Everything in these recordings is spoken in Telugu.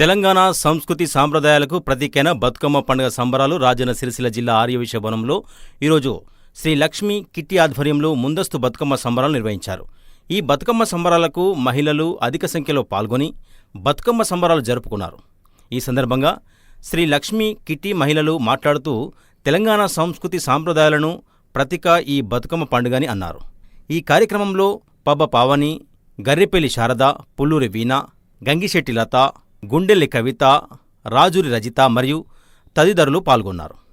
తెలంగాణ సంస్కృతి సాంప్రదాయాలకు ప్రతీకైన బతుకమ్మ పండుగ సంబరాలు రాజన్న సిరిసిల్ల జిల్లా ఆర్యవిశ్వ వనంలో ఈరోజు శ్రీ లక్ష్మీ కిట్టి ఆధ్వర్యంలో ముందస్తు బతుకమ్మ సంబరాలు నిర్వహించారు. ఈ బతుకమ్మ సంబరాలకు మహిళలు అధిక సంఖ్యలో పాల్గొని బతుకమ్మ సంబరాలు జరుపుకున్నారు. ఈ సందర్భంగా శ్రీ లక్ష్మీ కిట్టి మహిళలు మాట్లాడుతూ తెలంగాణ సంస్కృతి సాంప్రదాయాలను ప్రతీక ఈ బతుకమ్మ పండుగని అన్నారు. ఈ కార్యక్రమంలో పబ్బ పావని గర్రెపల్లి శారద పుల్లూరి వీణ గంగిశెట్టి లత గుండెల్లి కవిత రాజురి రజిత మరియు తదితరులు పాల్గొన్నారు.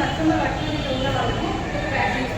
అందరం బతుకమ్మ పట్టుకుని వాళ్ళకి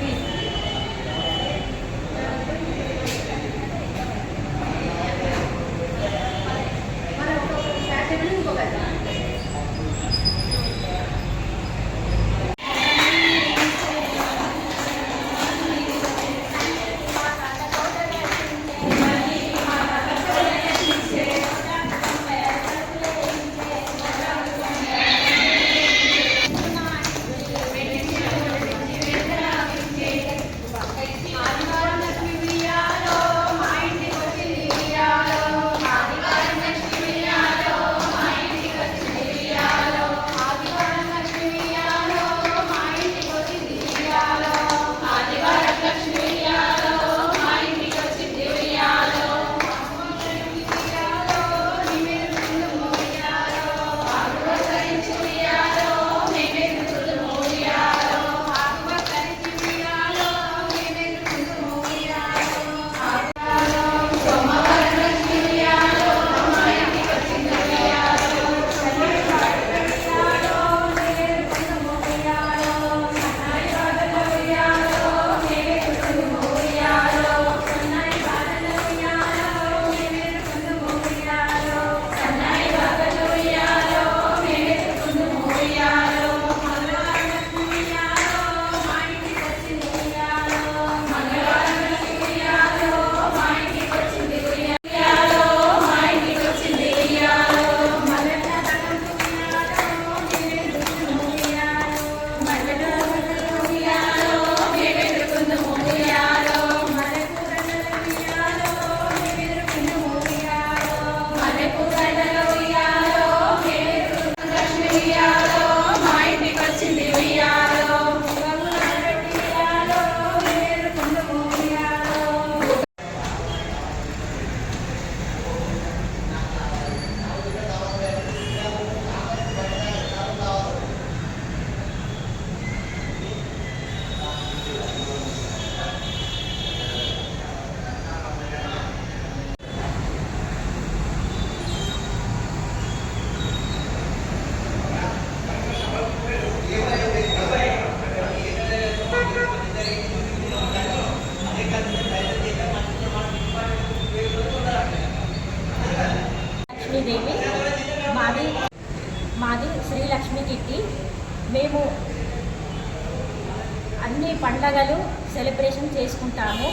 అన్ని పండగలు సెలబ్రేషన్ చేసుకుంటాము.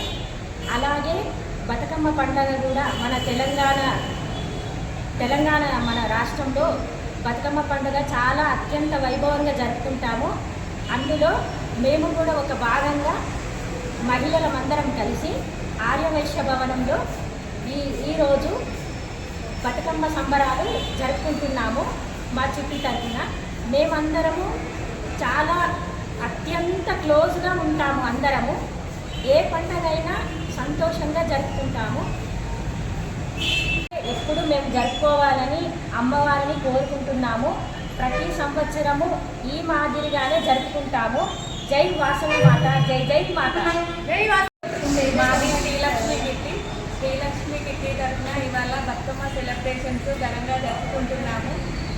అలాగే బతుకమ్మ పండగ కూడా మన తెలంగాణ తెలంగాణ మన రాష్ట్రంలో బతుకమ్మ పండుగ చాలా అత్యంత వైభవంగా జరుపుకుంటాము. అందులో మేము కూడా ఒక భాగంగా మహిళలమందరం కలిసి ఆర్యవైశ్య భవనంలో ఈ ఈరోజు బతుకమ్మ సంబరాలు జరుపుకుంటున్నాము మా చుట్టూ తరఫున మేమందరము చాలా అత్యంత క్లోజ్గా ఉంటాము అందరము. ఏ పండగైనా సంతోషంగా జరుపుకుంటాము. ఎప్పుడు మేము జరుపుకోవాలని అమ్మవారిని కోరుకుంటున్నాము. ప్రతి సంవత్సరము ఈ మాదిరిగానే జరుపుకుంటాము. జై వాసవి మాత. జై జై మాత మాది శ్రీలక్ష్మి కిట్టి శ్రీలక్ష్మి కిట్టి తరఫున ఇవాళ బతుకమ్మ సెలబ్రేషన్స్ ఘనంగా జరుపుకుంటున్నాము.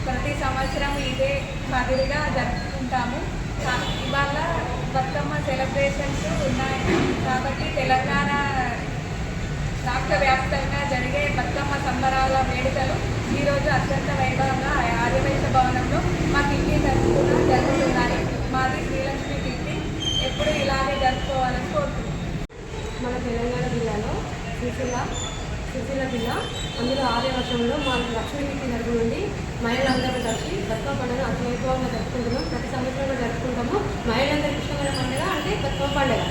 ప్రతి సంవత్సరం ఇదే మాదిరిగా జరుపుకుంటాము. ఇవాళ బతుకమ్మ సెలబ్రేషన్స్ ఉన్నాయి కాబట్టి తెలంగాణ రాష్ట్ర వ్యాప్తంగా జరిగే బతుకమ్మ సంబరాల వేడుకలు ఈరోజు అత్యంత వైభవంగా ఆర్యవైశ్య భవనంలో మా కిట్టి తరఫున జరుగుతున్నాయి. మాది శ్రీలక్ష్మి కిట్టి ఎప్పుడు ఇలాగే జరుపుకోవాలని కోరుతున్నాం మన తెలంగాణ జిల్లాలో సిరిసిల్ల ఎస్సీల జిల్లా అందులో ఆర్యవర్షంలో మా లక్ష్మీకి జరుగుతుంది. మహిళలందరూ కలిసి బతుకమ్మ పండుగ అతి వైభవంగా జరుపుకుంటున్నాం. ప్రతి సంవత్సరంలో జరుపుకుంటాము. మహిళలందరూ కృష్ణమైన పండుగ అంటే దత్వ పండుగ.